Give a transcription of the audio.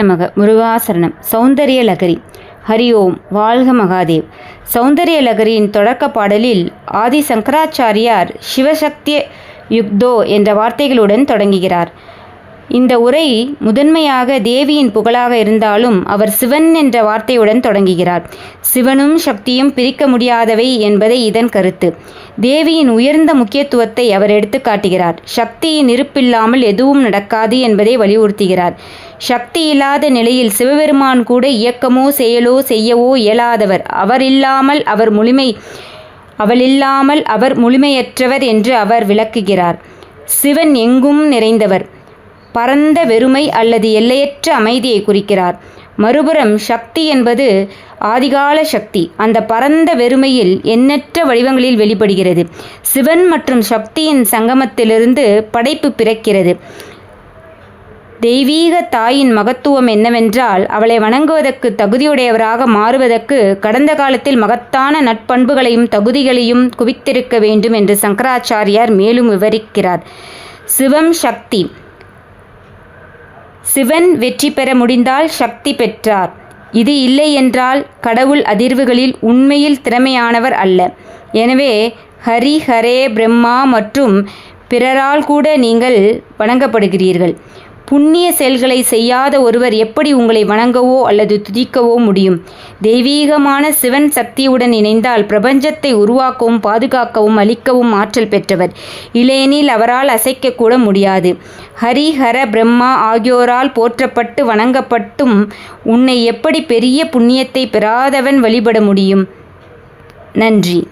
நமக முருகாசரணம். சௌந்தரிய லகரி. ஹரி ஓம் வாழ்க மகாதேவ். சௌந்தரிய லகரியின் தொடக்க பாடலில் ஆதி சங்கராச்சாரியார் சிவசக்திய யுக்தோ என்ற வார்த்தைகளுடன் தொடங்குகிறார். இந்த உரை முதன்மையாக தேவியின் புகழாக இருந்தாலும் அவர் சிவன் என்ற வார்த்தையுடன் தொடங்குகிறார். சிவனும் சக்தியும் பிரிக்க முடியாதவை என்பதே இதன் கருத்து. தேவியின் உயர்ந்த முக்கியத்துவத்தை அவர் எடுத்து காட்டுகிறார். சக்தியின் இருப்பில்லாமல் எதுவும் நடக்காது என்பதை வலியுறுத்துகிறார். சக்தி இல்லாத நிலையில் சிவபெருமான் கூட இயக்கமோ செயலோ செய்யவோ இயலாதவர். அவர் இல்லாமல் அவர் முழுமை அவளில்லாமல் அவர் முழுமையற்றவர் என்று அவர் விளக்குகிறார். சிவன் எங்கும் நிறைந்தவர். பரந்த வெறுமை அல்லது எல்லையற்ற அமைதியை குறிக்கிறார். மறுபுறம் சக்தி என்பது ஆதிகால சக்தி. அந்த பரந்த வெறுமையில் எண்ணற்ற வடிவங்களில் வெளிப்படுகிறது. சிவன் மற்றும் சக்தியின் சங்கமத்திலிருந்து படைப்பு பிறக்கிறது. தெய்வீக தாயின் மகத்துவம் என்னவென்றால் அவளை வணங்குவதற்கு தகுதியுடையவராக மாறுவதற்கு கடந்த காலத்தில் மகத்தான நட்பண்புகளையும் தகுதிகளையும் குவித்திருக்க வேண்டும் என்று சங்கராச்சாரியார் மேலும் விவரிக்கிறார். சிவம் சக்தி. சிவன் வெற்றி பெற முடிந்தால் சக்தி பெற்றார். இது இல்லை என்றால் கடவுள் அதிர்வுகளில் உண்மையில் திறமையானவர் அல்ல. எனவே ஹரி ஹரே பிரம்மா மற்றும் பிறரால் கூட நீங்கள் வணங்கப்படுகிறீர்கள். புண்ணிய செயல்களை செய்யாத ஒருவர் எப்படி உங்களை வணங்கவோ அல்லது துதிக்கவோ முடியும்? தெய்வீகமான சிவன் சக்தியுடன் இணைந்தால் பிரபஞ்சத்தை உருவாக்கவும் பாதுகாக்கவும் அளிக்கவும் ஆற்றல் பெற்றவர். இளையனில் அவரால் அசைக்கக்கூட முடியாது. ஹரி ஹர பிரம்மா ஆகியோரால் போற்றப்பட்டு வணங்கப்பட்டும் உன்னை எப்படி பெரிய புண்ணியத்தை பெறாதவன் வழிபட முடியும்? நன்றி.